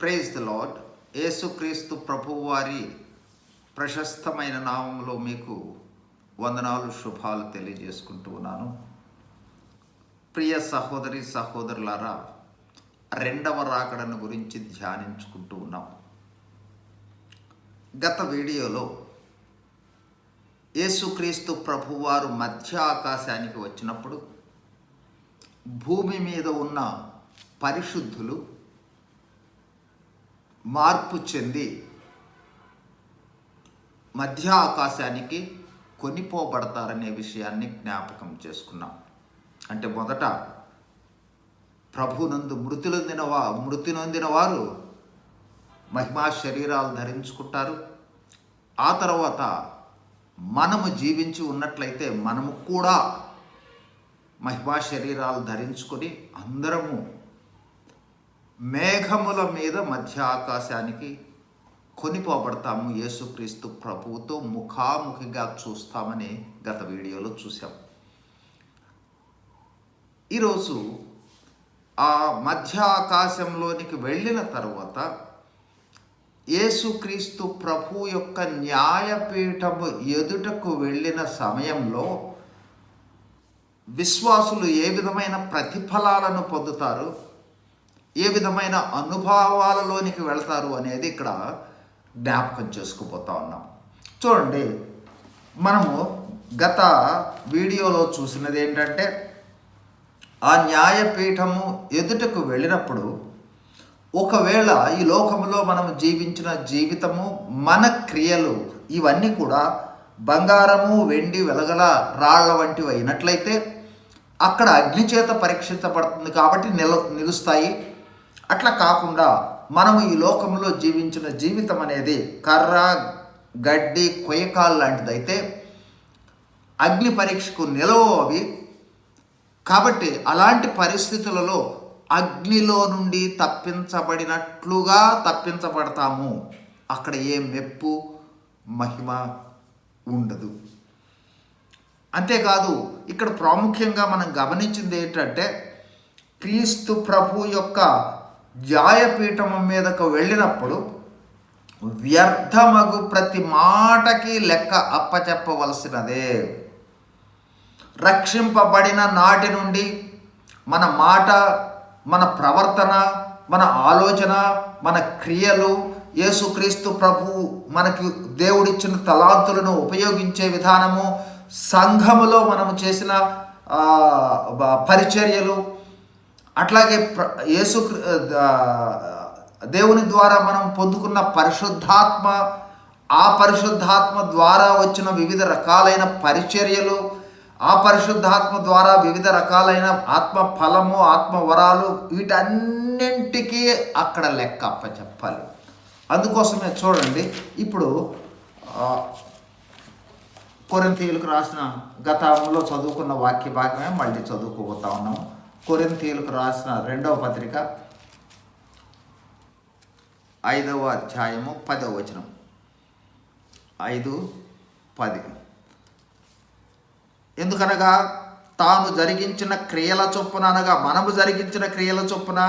Praise the lord యేసుక్రీస్తు ప్రభువారి ప్రశస్తమైన నామంలో మీకు వందనాలు శుభాలు తెలియజేసుకుంటూ ఉన్నాను. ప్రియ సహోదరి సహోదరులారా రెండవ రాకడను గురించి ధ్యానించుకుంటూ ఉన్నాం. గత వీడియోలో యేసుక్రీస్తు ప్రభువారు మధ్య ఆకాశానికి వచ్చినప్పుడు భూమి మీద ఉన్న పరిశుద్ధులు మార్పు చెంది మధ్య ఆకాశానికి కొనిపోబడతారనే విషయాన్ని జ్ఞాపకం చేసుకున్నాం. అంటే మొదట ప్రభునందు మృతులొందిన వా మృతి నొందిన వారు మహిమా శరీరాలు ధరించుకుంటారు. ఆ తర్వాత మనము జీవించి ఉన్నట్లయితే మనము కూడా మహిమా శరీరాలు ధరించుకొని అందరము మేఘముల మీద మధ్య ఆకాశానికి కొనిపోబడతాము. యేసుక్రీస్తు ప్రభువుతో ముఖాముఖిగా చూస్తామని గత వీడియోలో చూసాం ఈరోజు ఆ మధ్య ఆకాశంలోనికి వెళ్ళిన తర్వాత యేసుక్రీస్తు ప్రభు యొక్క న్యాయపీఠము ఎదుటకు వెళ్ళిన సమయంలో విశ్వాసులు ఏ విధమైన ప్రతిఫలాలను పొందుతారు? ఏ విధమైన అనుభవాలలోనికి వెళతారు అనేది ఇక్కడ జ్ఞాపకం చేసుకుపోతా ఉన్నాం. చూడండి మనము గత వీడియోలో చూసినది ఏంటంటే ఆ న్యాయపీఠము ఎదుటకు వెళ్ళినప్పుడు ఒకవేళ ఈ లోకంలో మనం జీవించిన జీవితము మన క్రియలు ఇవన్నీ కూడా బంగారము వెండి వెలగల రాళ్ళ వంటివి అయినట్లయితే అక్కడ అగ్నిచేత పరీక్షించబడుతుంది కాబట్టి నిల నిలుస్తాయి. అట్లా కాకుండా మనము ఈ లోకంలో జీవించిన జీవితం అనేది కర్ర గడ్డి కొయ్యకాలు లాంటిదైతే అగ్ని పరీక్షకు నిలవు అవి. కాబట్టి అలాంటి పరిస్థితులలో అగ్నిలో నుండి తప్పించబడినట్లుగా తప్పించబడతాము. అక్కడ ఏ మెప్పు మహిమ ఉండదు. అంతేకాదు ఇక్కడ ప్రాముఖ్యంగా మనం గమనించింది ఏంటంటే క్రీస్తు ప్రభు యొక్క జాయపీఠం మీదకు వెళ్ళినప్పుడు వ్యర్థమగు ప్రతి మాటకి లెక్క అప్పచెప్పవలసినదే. రక్షింపబడిన నాటి నుండి మన మాట మన ప్రవర్తన మన ఆలోచన మన క్రియలు యేసుక్రీస్తు ప్రభు మనకి దేవుడిచ్చిన తలాంతులను ఉపయోగించే విధానము సంఘములో మనము చేసిన పరిచర్యలు అట్లాగే ప్ర యేసు దేవుని ద్వారా మనం పొందుకున్న పరిశుద్ధాత్మ ఆ పరిశుద్ధాత్మ ద్వారా వచ్చిన వివిధ రకాలైన పరిచర్యలు ఆ పరిశుద్ధాత్మ ద్వారా వివిధ రకాలైన ఆత్మ ఫలము ఆత్మ వరాలు వీటన్నింటికీ అక్కడ లెక్క అప్పచెప్పాలి. అందుకోసమే చూడండి ఇప్పుడు కొరంతీయులకు రాసిన గతంలో చదువుకున్న వాక్య భాగమే మళ్ళీ చదువుకోబోతా ఉన్నాము. కొరింతీలకు రాసిన రెండవ పత్రిక ఐదవ అధ్యాయము పదవ వచనం. ఐదు పది. ఎందుకనగా తాను జరిగించిన క్రియల చొప్పున అనగా మనము జరిగించిన క్రియల చొప్పున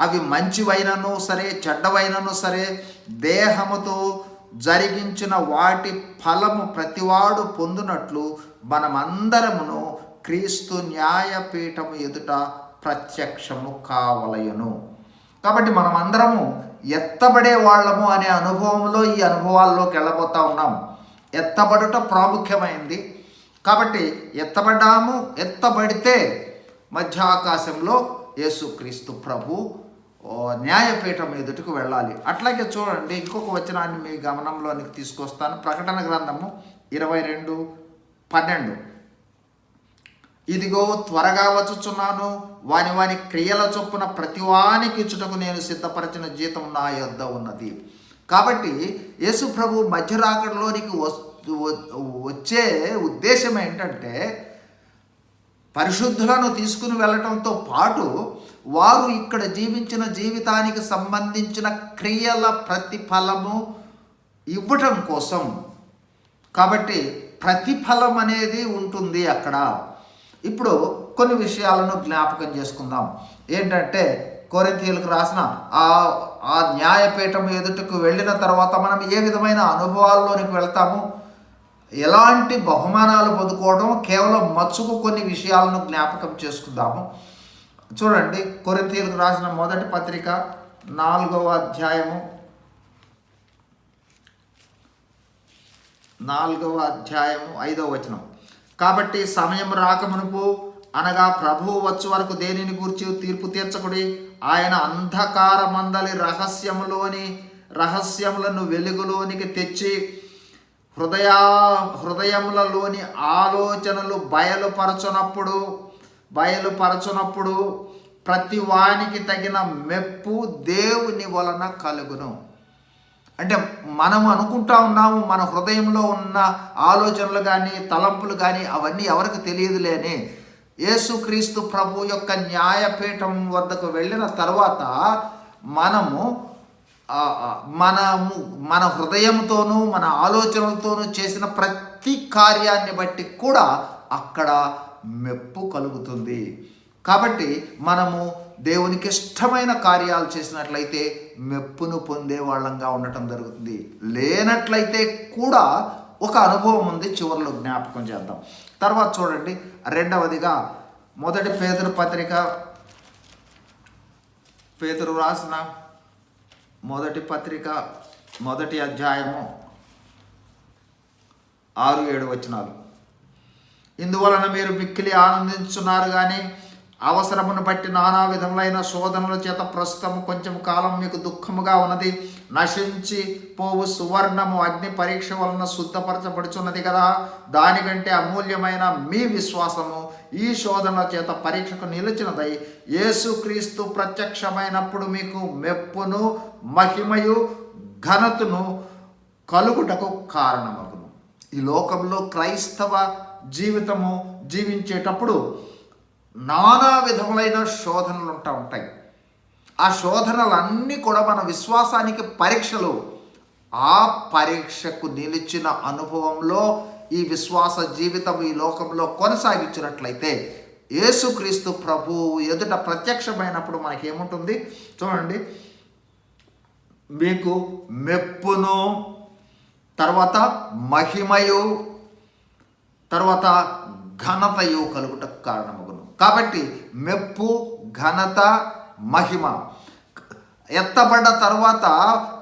అవి మంచివైనను సరే చెడ్డవైనను సరే దేహముతో జరిగించిన వాటి ఫలము ప్రతివాడు పొందినట్లు మనమందరమును క్రీస్తు న్యాయపీఠము ఎదుట ప్రత్యక్షము కావలయను. కాబట్టి మనమందరము ఎత్తబడే వాళ్ళము అనే అనుభవంలో ఈ అనుభవాల్లోకి వెళ్ళబోతా ఉన్నాం. ఎత్తబడుట ప్రాముఖ్యమైంది. కాబట్టి ఎత్తబడ్డాము ఎత్తబడితే మధ్య ఆకాశంలో యేసుక్రీస్తు ప్రభు ఓ, న్యాయపీఠం ఎదుటికి వెళ్ళాలి. అట్లాగే చూడండి ఇంకొక వచనాన్ని మీ గమనంలోనికి తీసుకొస్తాను. ప్రకటన గ్రంథము ఇరవై రెండు పన్నెండు. ఇదిగో త్వరగా వచ్చుచున్నాను. వాని వాని క్రియల చొప్పున ప్రతివానికి ఇచ్చుటకు నేను సిద్ధపరచిన జీతం నా యొద్ద ఉన్నది. కాబట్టి యేసు ప్రభు మధ్య రాకడలోనికి వచ్చే ఉద్దేశం ఏంటంటే పరిశుద్ధులను తీసుకుని వెళ్ళటంతో పాటు వారు ఇక్కడ జీవించిన జీవితానికి సంబంధించిన క్రియల ప్రతిఫలము ఇవ్వటం కోసం. కాబట్టి ప్రతిఫలం అనేది ఉంటుంది అక్కడ. ఇప్పుడు కొన్ని విషయాలను జ్ఞాపకం చేసుకుందాం. ఏంటంటే కోరింతీయులకు రాసిన ఆ ఆ న్యాయపీఠం ఎదుటకు వెళ్ళిన తర్వాత మనం ఏ విధమైన అనుభవాల్లోనికి వెళ్తాము? ఎలాంటి బహుమానాలు పొందుకోవడం? కేవలం మచ్చుకు కొన్ని విషయాలను జ్ఞాపకం చేసుకుందాము. చూడండి కొరింతీయులకు రాసిన మొదటి పత్రిక నాలుగవ అధ్యాయము. నాలుగవ అధ్యాయము ఐదవ వచనం. కాబట్టి సమయం రాకమునుపు అనగా ప్రభువు వచ్చు వరకు దేనిని గూర్చి తీర్పు తీర్చకుడి? ఆయన అంధకార మందలి రహస్యములోని రహస్యములను వెలుగులోనికి తెచ్చి హృదయ హృదయములలోని ఆలోచనలు బయలుపరచునప్పుడు బయలుపరచునప్పుడు ప్రతి వానికి తగిన మెప్పు దేవుని వలన కలుగును. అంటే మనం అనుకుంటా ఉన్నాము మన హృదయంలో ఉన్న ఆలోచనలు కానీ తలంపులు కానీ అవన్నీ ఎవరికి తెలియదులేని యేసుక్రీస్తు ప్రభు యొక్క న్యాయపీఠం వద్దకు వెళ్ళిన తర్వాత మనము మనము మన హృదయంతోనూ మన ఆలోచనలతోనూ చేసిన ప్రతి కార్యాన్ని బట్టి కూడా అక్కడ మెప్పు కలుగుతుంది. కాబట్టి మనము దేవునికి ఇష్టమైన కార్యాలు చేసినట్లయితే మెప్పును పొందే వాళ్ళంగా ఉండటం జరుగుతుంది. లేనట్లయితే కూడా ఒక అనుభవం ఉంది చివరిలో జ్ఞాపకం చేద్దాం. తర్వాత చూడండి రెండవదిగా మొదటి పేదరు పత్రిక. పేదరు రాసిన మొదటి పత్రిక మొదటి అధ్యాయము ఆరు ఏడు వచనాలు. ఇందువలన మీరు మిక్కిలి ఆనందించున్నారు కానీ అవసరమును బట్టి నానా విధములైన శోధనల చేత ప్రస్తుతం కొంచెం కాలం మీకు దుఃఖముగా ఉన్నది. నశించి పోవు సువర్ణము అగ్ని పరీక్ష వలన శుద్ధపరచబడుచున్నది కదా. దానికంటే అమూల్యమైన మీ విశ్వాసము ఈ శోధనల చేత పరీక్షకు నిలిచినదై యేసుక్రీస్తు ప్రత్యక్షమైనప్పుడు మీకు మెప్పును మహిమయు ఘనతను కలుగుటకు కారణమగును. ఈ లోకంలో క్రైస్తవ జీవితము జీవించేటప్పుడు నానా విధములైన శోధనలు ఉంటా ఉంటాయి. ఆ శోధనలన్నీ కూడా మన విశ్వాసానికి పరీక్షలు. ఆ పరీక్షకు నిలిచిన అనుభవంలో ఈ విశ్వాస జీవితం ఈ లోకంలో కొనసాగించినట్లయితే యేసుక్రీస్తు ప్రభు ఎదుట ప్రత్యక్షమైనప్పుడు మనకేముంటుంది? చూడండి. మీకు మెప్పును తర్వాత మహిమయు తర్వాత ఘనతయు కలుగుటకు కారణం కాబట్టి మెప్పు ఘనత మహిమ. ఎత్తబడ్డ తర్వాత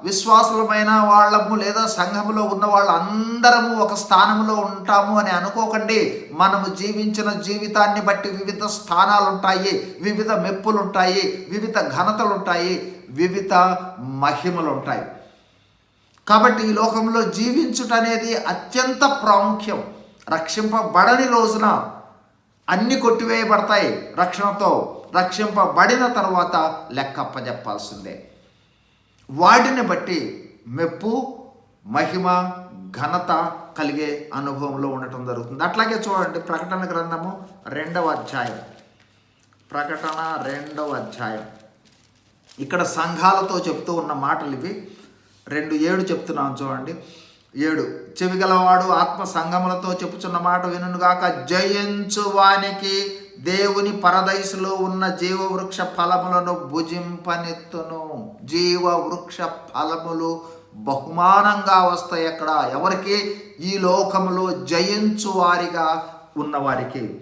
విశ్వాసులమైన వాళ్ళము లేదా సంఘములో ఉన్న వాళ్ళందరము ఒక స్థానంలో ఉంటాము అని అనుకోకండి. మనము జీవించిన జీవితాన్ని బట్టి వివిధ స్థానాలు ఉంటాయి వివిధ మెప్పులు ఉంటాయి వివిధ ఘనతలు ఉంటాయి వివిధ మహిమలు ఉంటాయి కాబట్టి ఈ లోకంలో జీవించుట అనేది అత్యంత ప్రాముఖ్యం. రక్షింపబడని రోజున అన్ని కొట్టివేయబడతాయి. రక్షణతో రక్షింపబడిన తర్వాత లెక్కప్ప చెప్పాల్సిందే వాటిని బట్టి మెప్పు మహిమ ఘనత కలిగే అనుభవంలో ఉండటం జరుగుతుంది. అట్లాగే చూడండి ప్రకటన గ్రంథము రెండవ అధ్యాయం. ప్రకటన రెండవ అధ్యాయం. ఇక్కడ సంఘాలతో చెప్తూ ఉన్న మాటలు ఇవి. రెండు ఏడు చెప్తున్నాను చూడండి. ఏడు. చెవిగలవాడు ఆత్మ సంగములతో చెప్పుచున్న మాట వినుగాక జయించు వానికి దేవుని పరదైసులో ఉన్న జీవవృక్ష ఫలములను భుజింపనెత్తును. జీవవృక్ష ఫలములు బహుమానంగా వస్తాయి అక్కడ. ఎవరికి? ఈ లోకములో జయించు వారిగా ఉన్నవారికి.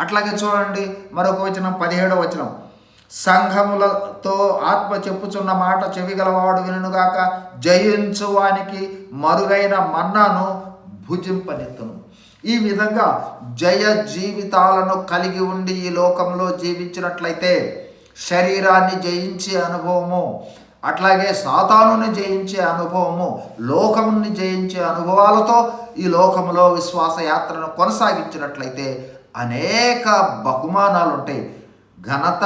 అట్లాగే చూడండి మరొక వచనం పదిహేడవ వచనం. సంఘములతో ఆత్మ చెప్పుచున్న మాట చెవిగలవాడు వినుగాక జయించువానికి మరుగైన మన్నాను భుజింపనెత్తును. ఈ విధంగా జయ జీవితాలను కలిగి ఉండి ఈ లోకంలో జీవించినట్లయితే శరీరాన్ని జయించే అనుభవము అట్లాగే సాతానుని జయించే అనుభవము లోకముని జయించే అనుభవాలతో ఈ లోకంలో విశ్వాస యాత్రను కొనసాగించినట్లయితే అనేక బహుమానాలు ఉంటాయి ఘనత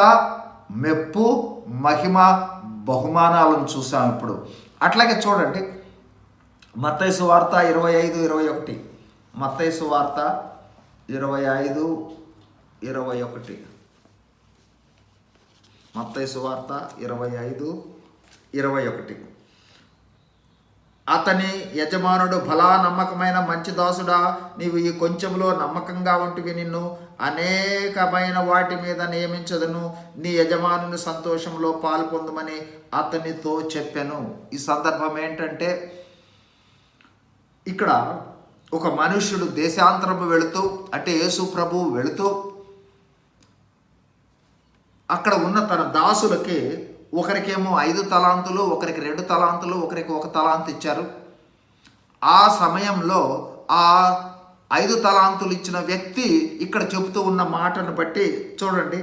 మెప్పు మహిమ బహుమానాలను చూసాం ఇప్పుడు. అట్లాగే చూడండి మత్తైసు వార్త ఇరవై ఐదు ఇరవై ఒకటి. మత్తైసు వార్త ఇరవై ఐదు ఇరవై ఒకటి. మత్తైసు వార్త ఇరవై ఐదు ఇరవై ఒకటి. అతని యజమానుడు బలా నమ్మకమైన మంచి దాసుడా నీవు ఈ కొంచెంలో నమ్మకంగా ఉంటివి నిన్ను. అనేకమైన వాటి మీద నియమించదును. నీ యజమానుని సంతోషంలో పాల్పొందమని అతనితో చెప్పాను. ఈ సందర్భం ఏంటంటే ఇక్కడ ఒక మనుష్యుడు దేశాంతరము వెళుతూ అంటే యేసు ప్రభు వెళుతూ అక్కడ ఉన్న తన దాసులకి ఒకరికేమో ఐదు తలాంతులు ఒకరికి రెండు తలాంతులు ఒకరికి ఒక తలాంతు ఇచ్చారు. ఆ సమయంలో ఆ ఐదు తలాంతులు ఇచ్చిన వ్యక్తి ఇక్కడ చెబుతూ ఉన్న మాటను బట్టి చూడండి.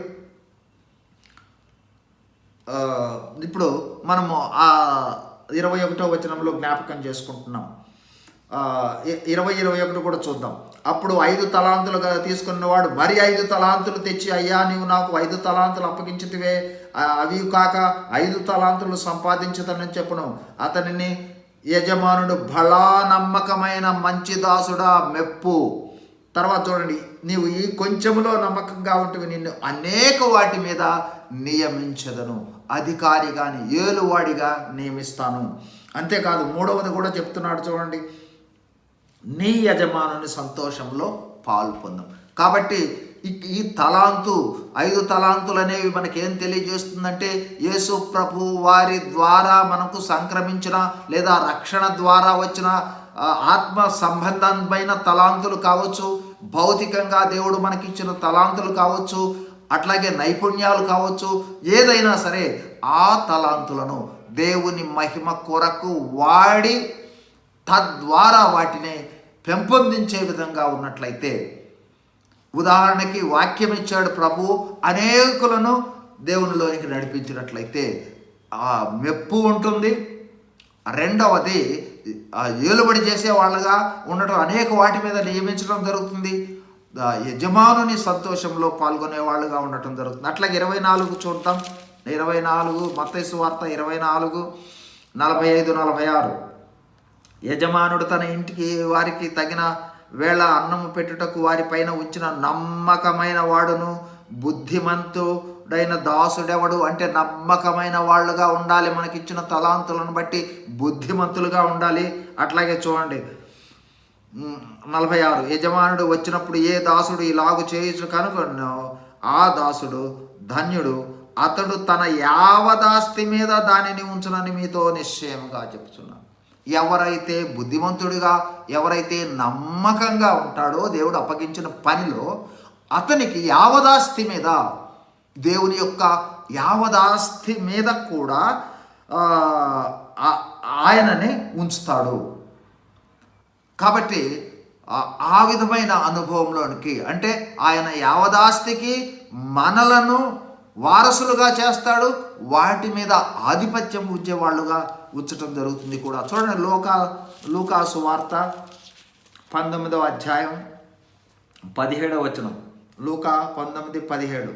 ఇప్పుడు మనము ఆ ఇరవై ఒకటో వచనంలో జ్ఞాపకం చేసుకుంటున్నాం. ఇరవై ఇరవై ఒకటి కూడా చూద్దాం. అప్పుడు ఐదు తలాంతులుగా తీసుకున్నవాడు మరి ఐదు తలాంతులు తెచ్చి అయ్యా నీవు నాకు ఐదు తలాంతులు అప్పగించితివే అవి కాక ఐదు తలాంతులు సంపాదించుతానని చెప్పును. అతనిని యజమానుడు బలా నమ్మకమైన మంచి దాసుడా మెప్పు. తర్వాత చూడండి నీవు ఈ కొంచెములో నమ్మకంగా ఉంటుంది నిన్ను అనేక వాటి మీద నియమించదను. అధికారిగాని ఏలువాడిగా నియమిస్తాను. అంతేకాదు మూడవది కూడా చెప్తున్నాడు చూడండి నీ యజమానుని సంతోషంలో పాల్పొందాం కాబట్టి ఈ- ఈ తలాంతు ఐదు తలాంతులు అనేవి మనకేం తెలియజేస్తుందంటే యేసు ప్రభు వారి ద్వారా మనకు సంక్రమించిన లేదా రక్షణ ద్వారా వచ్చిన ఆత్మ సంబంధమైన తలాంతులు కావచ్చు భౌతికంగా దేవుడు మనకిచ్చిన తలాంతులు కావచ్చు అట్లాగే నైపుణ్యాలు కావచ్చు ఏదైనా సరే ఆ తలాంతులను దేవుని మహిమ కొరకు వాడి తద్వారా వాటిని పెంపొందించే విధంగా ఉన్నట్లయితే ఉదాహరణకి వాక్యం ఇచ్చాడు ప్రభు అనేకులను దేవునిలోనికి నడిపించినట్లయితే ఆ మెప్పు ఉంటుంది. రెండవది ఏలుబడి చేసే వాళ్ళగా ఉండటం అనేక వాటి మీద నియమించడం జరుగుతుంది. యజమానుని సంతోషంలో పాల్గొనే వాళ్ళుగా ఉండటం జరుగుతుంది. అట్లాగే ఇరవై నాలుగు చూడటం ఇరవై నాలుగు మత్తైసు వార్త ఇరవై నాలుగు నలభై ఐదు నలభై ఆరు. యజమానుడు తన ఇంటికి వారికి తగిన వేళ అన్నము పెట్టుటకు వారిపైన ఉంచిన నమ్మకమైన వాడును. బుద్ధిమంతుడైన దాసుడెవడు అంటే నమ్మకమైన వాళ్ళుగా ఉండాలి. మనకిచ్చిన తలాంతులను బట్టి బుద్ధిమంతులుగా ఉండాలి. అట్లాగే చూడండి. నలభై ఆరు యజమానుడు వచ్చినప్పుడు ఏ దాసుడు ఇలాగు చేయొచ్చు కనుక ఆ దాసుడు ధన్యుడు అతడు తన యావదాస్తి మీద దానిని ఉంచునని మీతో నిశ్చయంగా చెప్తున్నాను ఎవరైతే బుద్ధిమంతుడిగా ఎవరైతే నమ్మకంగా ఉంటాడో దేవుడు అప్పగించిన పనిలో అతనికి యావదాస్తి మీద దేవుని యొక్క యావదాస్తి మీద కూడా ఆయనని ఉంచుతాడు. కాబట్టి ఆ- ఆ విధమైన అనుభవంలోనికి అంటే ఆయన యావదాస్తికి మనలను వారసులుగా చేస్తాడు వాటి మీద ఆధిపత్యం ఉంచేవాళ్ళుగా ఉంచటం జరుగుతుంది కూడా. చూడండి లోకా లూకాసు వార్త పంతొమ్మిదవ అధ్యాయం పదిహేడవ వచనం. లూకా పంతొమ్మిది పదిహేడు.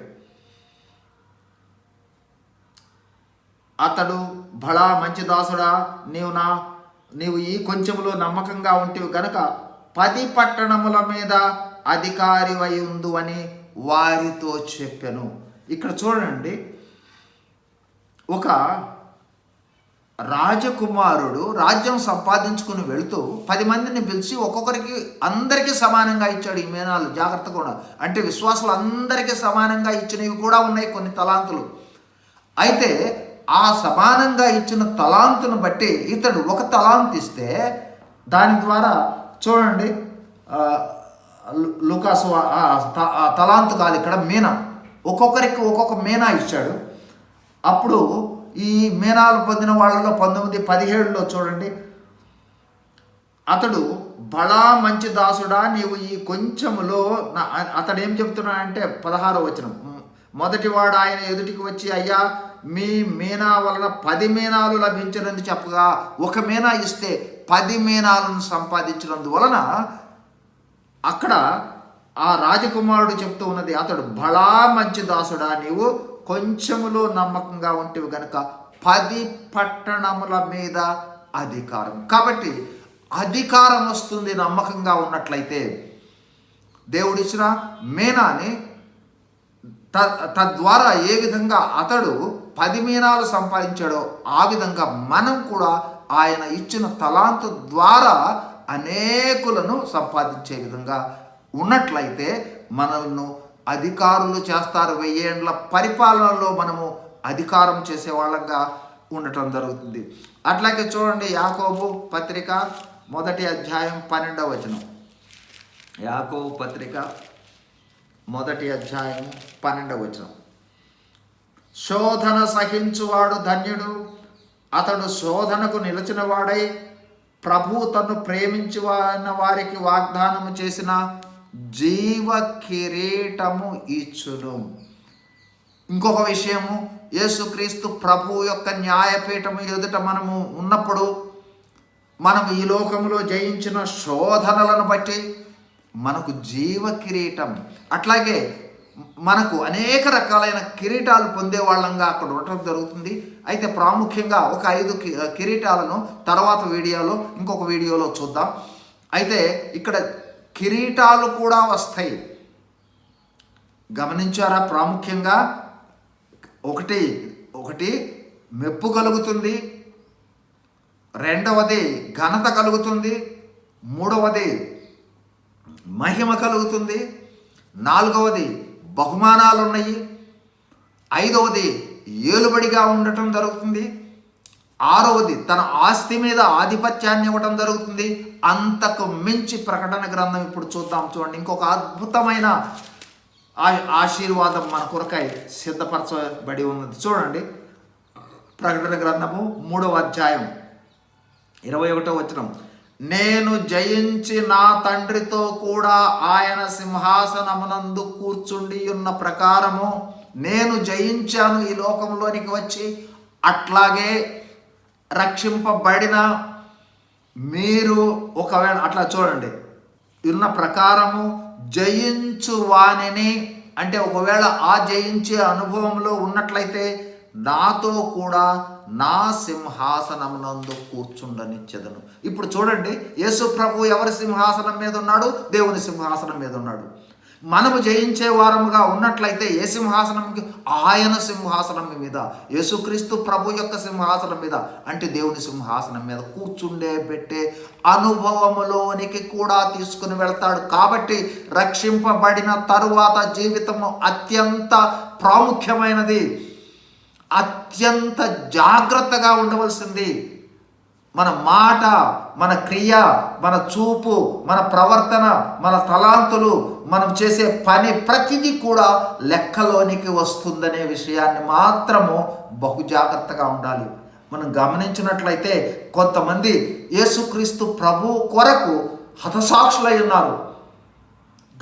అతడు బలా మంచి దాసుడా నీవు నా నీవు ఈ కొంచెంలో నమ్మకంగా ఉంటే గనక పది పట్టణముల మీద అధికారివై ఉందు అని వారితో చెప్పాను. ఇక్కడ చూడండి. ఒక రాజకుమారుడు రాజ్యం సంపాదించుకుని వెళుతూ పది మందిని పిలిచి ఒక్కొక్కరికి అందరికీ సమానంగా ఇచ్చాడు ఈ మేనాలు. జాగ్రత్తగా కూడా అంటే విశ్వాసులు అందరికీ సమానంగా ఇచ్చినవి కూడా ఉన్నాయి కొన్ని తలాంతులు. అయితే ఆ సమానంగా ఇచ్చిన తలాంతును బట్టి ఇతడు ఒక తలాంతు ఇస్తే దాని ద్వారా చూడండి లుకాసు త- ఆ తలాంతు కాదు ఇక్కడ మీనా. ఒక్కొక్కరికి ఒక్కొక్క మీనా ఇచ్చాడు. అప్పుడు ఈ మేనాలు పొందిన వాళ్ళలో పంతొమ్మిది పదిహేడులో చూడండి. అతడు బలా మంచి దాసుడా నీవు ఈ కొంచెములో నా- అతడు ఏం చెప్తున్నాడంటే పదహారో వచనం. మొదటివాడు ఆయన ఎదుటికి వచ్చి అయ్యా మీ మీనా వలన పది మీనాలు లభించినందు చెప్పగా ఒక మీనా ఇస్తే పది మీనాలను సంపాదించినందువలన అక్కడ ఆ రాజకుమారుడు చెప్తూ ఉన్నది అతడు బలా మంచి దాసుడా నీవు? కొంచెములో నమ్మకంగా ఉంటేవి గనక పది పట్టణముల మీద అధికారం. కాబట్టి అధికారం వస్తుంది నమ్మకంగా ఉన్నట్లయితే దేవుడిచ్చిన మేనాని త- తద్వారా ఏ విధంగా అతడు పది మీనాలు సంపాదించాడో ఆ విధంగా మనం కూడా ఆయన ఇచ్చిన తలాంతు ద్వారా అనేకులను సంపాదించే విధంగా ఉన్నట్లయితే మనల్ని అధికారులు చేస్తారు. వెయ్యేండ్ల పరిపాలనలో మనము అధికారం చేసేవాళ్ళంగా ఉండటం జరుగుతుంది. అట్లాగే చూడండి యాకోబు పత్రిక మొదటి అధ్యాయం పన్నెండవ వచనం. యాకోబు పత్రిక మొదటి అధ్యాయం పన్నెండవ వచనం. శోధన సహించువాడు ధన్యుడు అతడు శోధనకు నిలిచిన వాడై ప్రభు తను ప్రేమించిన వారికి వాగ్దానము చేసిన జీవ కిరీటము ఇచ్చును. ఇంకొక విషయము యేసుక్రీస్తు ప్రభు యొక్క న్యాయపీఠము ఎదుట మనము ఉన్నప్పుడు మనం ఈ లోకంలో జయించిన శోధనలను బట్టి మనకు జీవ కిరీటం అట్లాగే మనకు అనేక రకాలైన కిరీటాలు పొందే వాళ్ళంగా అక్కడ ఉండటం జరుగుతుంది. అయితే ప్రాముఖ్యంగా ఒక ఐదు కి- కిరీటాలను తర్వాత వీడియోలో ఇంకొక వీడియోలో చూద్దాం. అయితే ఇక్కడ కిరీటాలు కూడా వస్తాయి. గమనించారా? ప్రాముఖ్యంగా ఒకటి ఒకటి మెప్పు కలుగుతుంది. రెండవది ఘనత కలుగుతుంది. మూడవది మహిమ కలుగుతుంది. నాలుగవది బహుమానాలు ఉన్నాయి ఐదవది ఏలుబడిగా ఉండటం జరుగుతుంది. ఆరవది తన ఆస్తి మీద ఆధిపత్యాన్ని ఇవ్వటం జరుగుతుంది. అంతకు మించి ప్రకటన గ్రంథం ఇప్పుడు చూద్దాం. చూడండి ఇంకొక అద్భుతమైన ఆశీర్వాదం మన కొరకై సిద్ధపరచబడి ఉన్నది. చూడండి ప్రకటన గ్రంథము మూడవ అధ్యాయం ఇరవై ఒకటో వచనం. నేను జయించి నా తండ్రితో కూడా ఆయన సింహాసనమునందు కూర్చుండి ఉన్న ప్రకారము నేను జయించాను ఈ లోకంలోనికి వచ్చి. అట్లాగే రక్షింపబడిన మీరు ఒకవేళ అట్లా చూడండి. ఉన్న ప్రకారము జయించు వాణిని అంటే ఒకవేళ ఆ జయించే అనుభవంలో ఉన్నట్లయితే నాతో కూడా నా సింహాసనమునందు కూర్చుండనిచ్చెదను. ఇప్పుడు చూడండి యేసు ప్రభు ఎవరి సింహాసనం మీద ఉన్నాడు? దేవుని సింహాసనం మీద ఉన్నాడు. మనము జయించే వారముగా ఉన్నట్లయితే ఏ సింహాసనంకి ఆయన సింహాసనం మీద యేసుక్రీస్తు ప్రభు యొక్క సింహాసనం మీద అంటే దేవుని సింహాసనం మీద కూర్చుండే పెట్టే అనుభవములోనికి కూడా తీసుకుని వెళ్తాడు. కాబట్టి రక్షింపబడిన తరువాత జీవితము అత్యంత ప్రాముఖ్యమైనది. అత్యంత జాగ్రత్తగా ఉండవలసింది. మన మాట మన క్రియ మన చూపు మన ప్రవర్తన మన తలాంతులు మనం చేసే పని ప్రతిదీ కూడా లెక్కలోనికి వస్తుందనే విషయాన్ని మాత్రము బహు జాగ్రత్తగా ఉండాలి. మనం గమనించినట్లయితే కొంతమంది యేసుక్రీస్తు ప్రభు కొరకు హతసాక్షులై ఉన్నారు.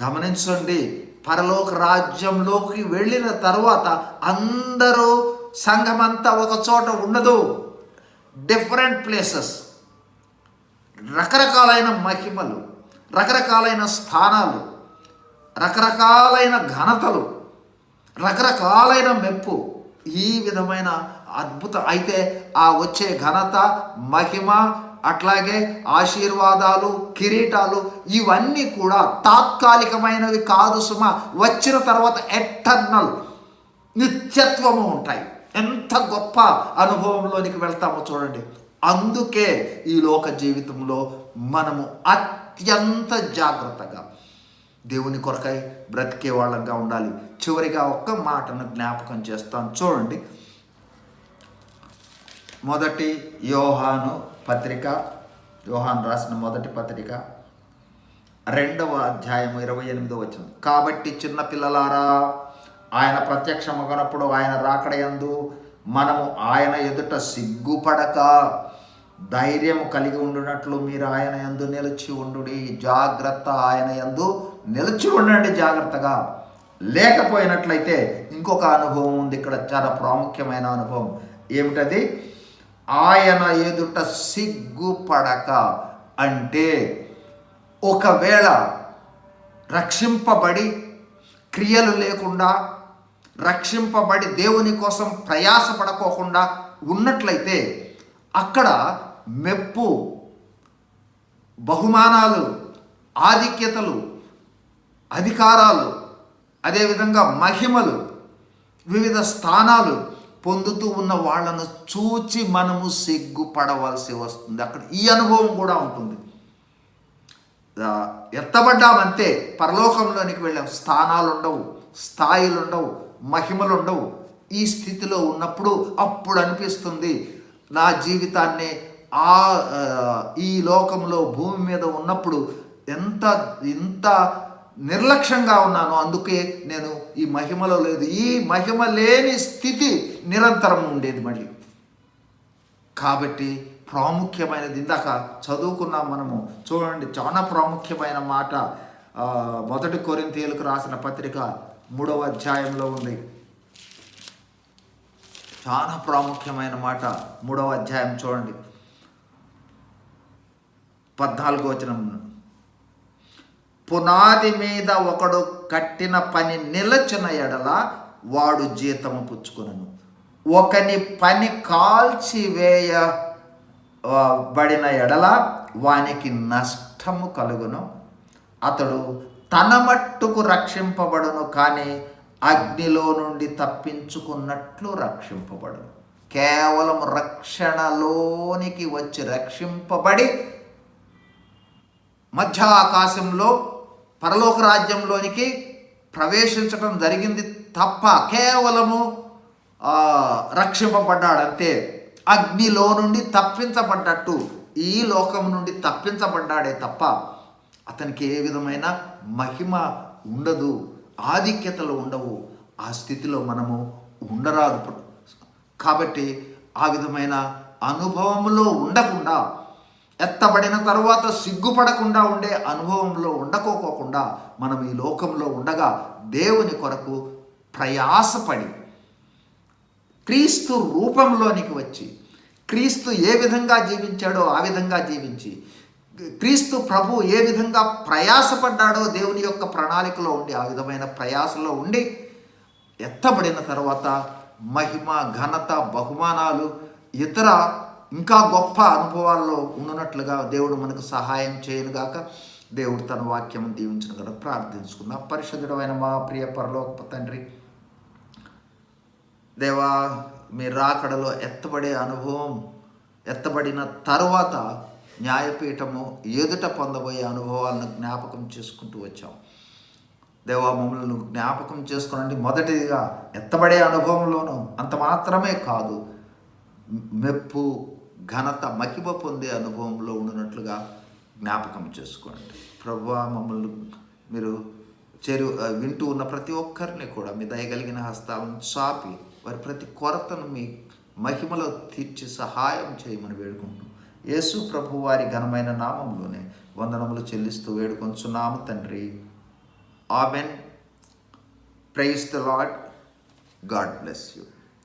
గమనించండి పరలోక రాజ్యంలోకి వెళ్ళిన తర్వాత అందరూ సంఘమంతా ఒక చోట ఉండదు. Different places. రకరకాలైన మహిమలు రకరకాలైన స్థానాలు రకరకాలైన ఘనతలు రకరకాలైన మెప్పు ఈ విధమైన అద్భుత అయితే ఆ వచ్చే ఘనత మహిమ అట్లాగే ఆశీర్వాదాలు కిరీటాలు ఇవన్నీ కూడా తాత్కాలికమైనవి కాదు సుమ. వచ్చిన తర్వాత ఎటర్నల్ నిత్యత్వము ఉంటాయి. ఎంత గొప్ప అనుభవంలోనికి వెళ్తామో చూడండి. అందుకే ఈ లోక జీవితంలో మనము అత్యంత జాగ్రత్తగా దేవుని కొరకై బ్రతికే వాళ్ళంగా ఉండాలి. చివరిగా ఒక్క మాటను జ్ఞాపకం చేస్తాను. చూడండి. మొదటి యోహాను పత్రిక యోహాను రాసిన మొదటి పత్రిక రెండవ అధ్యాయం ఇరవై ఎనిమిదో వచ్చింది కాబట్టి చిన్న పిల్లలారా ఆయన ప్రత్యక్షమగనప్పుడు ఆయన రాకడయందు మనము ఆయన ఎదుట సిగ్గుపడక ధైర్యం కలిగి ఉండునట్లు మీరు ఆయన యందు నిలిచి ఉండుడి. జాగ్రత్త ఆయన యందు నిలిచి ఉండండి జాగ్రత్తగా. లేకపోయినట్లయితే ఇంకొక అనుభవం ఉంది. ఇక్కడ చాలా ప్రాముఖ్యమైన అనుభవం. ఏమిటది? ఆయన ఎదుట సిగ్గుపడక అంటే ఒకవేళ రక్షింపబడి క్రియలు లేకుండా రక్షింపబడి దేవుని కోసం ప్రయాసపడకోకుండా ఉన్నట్లయితే అక్కడ మెప్పు బహుమానాలు ఆధిక్యతలు అధికారాలు అదేవిధంగా మహిమలు వివిధ స్థానాలు పొందుతూ ఉన్న వాళ్ళను చూచి మనము సిగ్గుపడవలసి వస్తుంది. అక్కడ ఈ అనుభవం కూడా ఉంటుంది. ఎత్తబడ్డామంటే ఎత్తబడ్డామంతే పరలోకంలోనికి వెళ్ళాం. స్థానాలు ఉండవు స్థాయిలు ఉండవు మహిమలు ఉండవు ఈ స్థితిలో ఉన్నప్పుడు అప్పుడు అనిపిస్తుంది నా జీవితాన్ని ఆ ఈ లోకంలో భూమి మీద ఉన్నప్పుడు ఎంత ఇంత నిర్లక్ష్యంగా ఉన్నాను అందుకే నేను ఈ మహిమలో లేదు. ఈ మహిమ లేని స్థితి నిరంతరం ఉండేది మళ్ళీ. కాబట్టి ప్రాముఖ్యమైనది ఇందాక చదువుకున్నాం మనము. చూడండి చాలా ప్రాముఖ్యమైన మాట మొదటి కొరింతీయులకు రాసిన పత్రిక మూడవ అధ్యాయంలో ఉంది. చాలా ప్రాముఖ్యమైన మాట మూడవ అధ్యాయం చూడండి. పద్నాలుగో వచనం. పునాది మీద ఒకడు కట్టిన పని నిలచిన ఎడల వాడు జీతము పుచ్చుకును ఒకని పని కాల్చివేయ బడిన ఎడల వానికి నష్టము కలుగును. అతడు తన మట్టుకు రక్షింపబడును కానీ అగ్నిలో నుండి తప్పించుకున్నట్లు రక్షింపబడును. కేవలం రక్షణలోనికి వచ్చి రక్షింపబడి మధ్య ఆకాశంలో పరలోక రాజ్యంలోనికి ప్రవేశించడం జరిగింది తప్ప కేవలము రక్షింపబడ్డాడంతే అగ్నిలో నుండి తప్పించబడ్డట్టు ఈ లోకం నుండి తప్పించబడ్డాడే తప్ప అతనికి ఏ విధమైన మహిమ ఉండదు ఆధిక్యతలు ఉండవు. ఆ స్థితిలో మనము ఉండరాదు కాబట్టి ఆ విధమైన అనుభవంలో ఉండకుండా ఎత్తబడిన తర్వాత సిగ్గుపడకుండా ఉండే అనుభవంలో ఉండకోకోకుండా మనం ఈ లోకంలో ఉండగా దేవుని కొరకు ప్రయాసపడి క్రీస్తు రూపంలోనికి వచ్చి క్రీస్తు ఏ విధంగా జీవించాడో ఆ విధంగా జీవించి క్రీస్తు ప్రభు ఏ విధంగా ప్రయాసపడ్డాడో దేవుని యొక్క ప్రణాళికలో ఉండి ఆ విధమైన ప్రయాసలో ఉండి ఎత్తబడిన తర్వాత మహిమ ఘనత బహుమానాలు ఇతర ఇంకా గొప్ప అనుభవాల్లో ఉన్నట్లుగా దేవుడు మనకు సహాయం చేయనుగాక దేవుడు తన వాక్యం దీవించిన కదా ప్రార్థించుకుందాం. పరిశుద్ధుడమైన మా ప్రియ పరలోక తండ్రి దేవా మీ రాకడలో ఎత్తబడే అనుభవం ఎత్తబడిన తరువాత న్యాయపీఠము ఎదుట పొందబోయే అనుభవాలను జ్ఞాపకం చేసుకుంటూ వచ్చాం. దేవా మమ్మల్ని జ్ఞాపకం చేసుకోనండి మొదటిదిగా ఎత్తబడే అనుభవంలోనూ అంత మాత్రమే కాదు మెప్పు ఘనత మహిమ పొందే అనుభవంలో ఉండినట్లుగా జ్ఞాపకం చేసుకోండి. ప్రభు మమ్మల్ని మీరు చెరు వింటూ ఉన్న ప్రతి ఒక్కరిని కూడా మీ దయగలిగిన హస్తాలను చాపి వారి ప్రతి కొరతను మీ మహిమలో తీర్చి సహాయం చేయమని వేడుకుంటున్నాం. యేసు ప్రభు వారి ఘనమైన నామంలోనే వందనములు చెల్లిస్తూ వేడుకొంచున్నాము తండ్రి. Amen. Praise the Lord God bless you